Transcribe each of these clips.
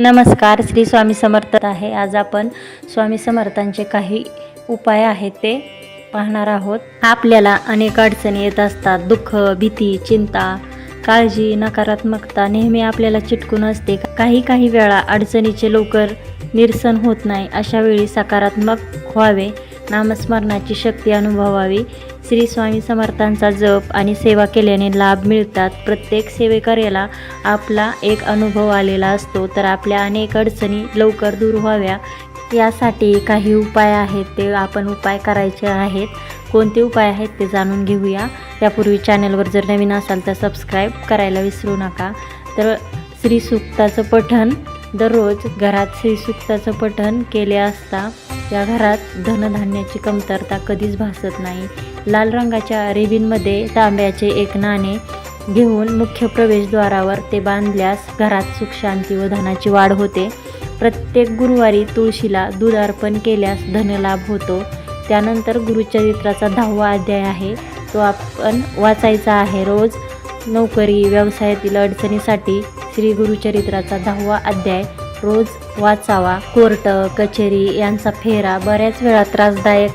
नमस्कार श्री स्वामी समर्थ आहे. आज आपण स्वामी समर्थांचे काही उपाय आहेत ते पाहणार आहोत. आपल्याला अनेक अडचणी येत असतात. दुःख भीती चिंता काळजी नकारात्मकता नेहमी आपल्याला चिटकून असते. काही काही वेळा अडचणीचे लवकर निरसन होत नाही. अशा वेळी सकारात्मक व्हावे. नामस्मरणाची शक्ती अनुभवावी. श्री स्वामी समर्थांचा जप आणि सेवा केल्याने लाभ मिळतात. प्रत्येक सेवेकऱ्याला आपला एक अनुभव आलेला असतो. तर आपल्या अनेक अडचणी लवकर दूर व्हाव्या यासाठी काही उपाय आहेत. ते आपण उपाय करायचे आहेत. कोणते उपाय आहेत ते जाणून घेऊया. त्यापूर्वी चॅनलवर जर नवीन असाल तर सबस्क्राईब करायला विसरू नका. तर श्रीसुक्ताचं पठण दररोज घरात श्रीसुक्ताचं पठण केले असता या घरात धनधान्याची कमतरता कधीच भासत नाही. लाल रंगाच्या रिबीनमध्ये तांब्याचे एक नाणे घेऊन मुख्य प्रवेशद्वारावर ते बांधल्यास घरात सुख शांती व धनाची वाढ होते. प्रत्येक गुरुवारी तुळशीला दूध अर्पण केल्यास धनलाभ होतो. त्यानंतर गुरुचरित्राचा दहावा अध्याय आहे. तो आपण वाचायचा आहे रोज. नोकरी व्यवसायातील अडचणीसाठी श्री गुरुचरित्राचा दहावा अध्याय रोज वाचावा. कोर्ट कचेरी यांचा फेरा बऱ्याच वेळा त्रासदायक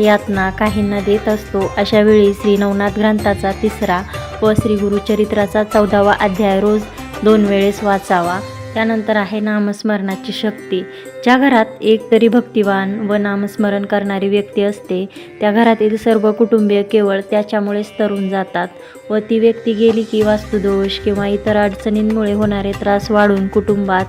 यातना काहींना देत असतो. अशा वेळी श्री नवनाथ ग्रंथाचा तिसरा व श्री गुरुचरित्राचा चौदावा अध्याय रोज दोन वेळेस वाचावा. त्यानंतर आहे नामस्मरणाची शक्ती. ज्या घरात एक तरी भक्तिवान व नामस्मरण करणारी व्यक्ती असते त्या घरातील सर्व कुटुंबीय केवळ त्याच्यामुळेच तरुण जातात व ती व्यक्ती गेली की वास्तुदोष किंवा इतर अडचणींमुळे होणारे त्रास वाढून कुटुंबात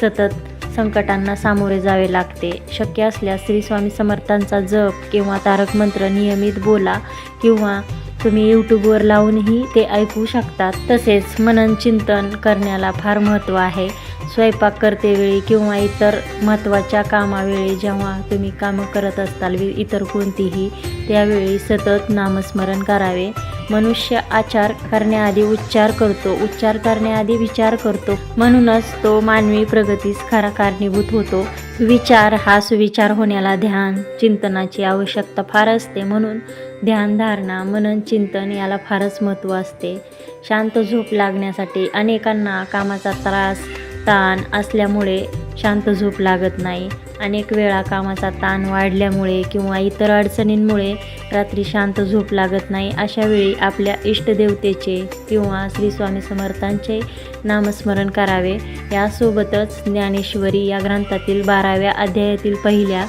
सतत संकटांना सामोरे जावे लागते. शक्य असल्यास श्री स्वामी समर्थांचा जप किंवा तारक मंत्र नियमित बोला किंवा तुम्ही यूट्यूबवर लावूनही ते ऐकू शकतात. तसेच मनन चिंतन करण्याला फार महत्त्व आहे. स्वयंपाक करतेवेळी किंवा इतर महत्त्वाच्या कामावेळी जेव्हा तुम्ही कामं करत असताल वि- इतर कोणतीही त्यावेळी सतत नामस्मरण करावे. मनुष्य आचार करण्याआधी उच्चार करतो उच्चार करण्याआधी विचार करतो. म्हणूनच तो मानवी प्रगतीस खरा कारणीभूत होतो. विचार हा सुविचार होण्याला ध्यान चिंतनाची आवश्यकता फार असते. म्हणून ध्यानधारणा मनन चिंतन याला फारच महत्त्व असते. शांत झोप लागण्यासाठी अनेकांना कामाचा त्रास ताण असल्यामुळे शांत झोप लागत नाही. अनेक वेळा कामाचा ताण वाढल्यामुळे किंवा इतर अडचणींमुळे रात्री शांत झोप लागत नाही. अशा वेळी आपल्या इष्टदेवतेचे किंवा श्री स्वामी समर्थांचे नामस्मरण करावे. यासोबतच ज्ञानेश्वरी या ग्रंथातील बाराव्या अध्यायातील पहिल्या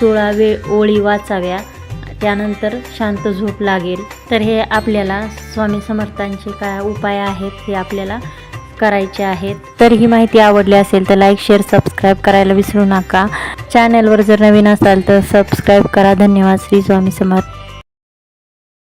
सोळा वे ओळी वाचाव्या. त्यानंतर शांत झोप लागेल. तर हे आपल्याला स्वामी समर्थांचे काय उपाय आहेत हे आपल्याला करायचे आहेत. तर ही माहिती आवडली असेल तर लाईक शेअर सबस्क्राईब करायला विसरू नका. चॅनलवर जर नवीन असाल तर सबस्क्राईब करा. धन्यवाद. श्री स्वामी समर्थ.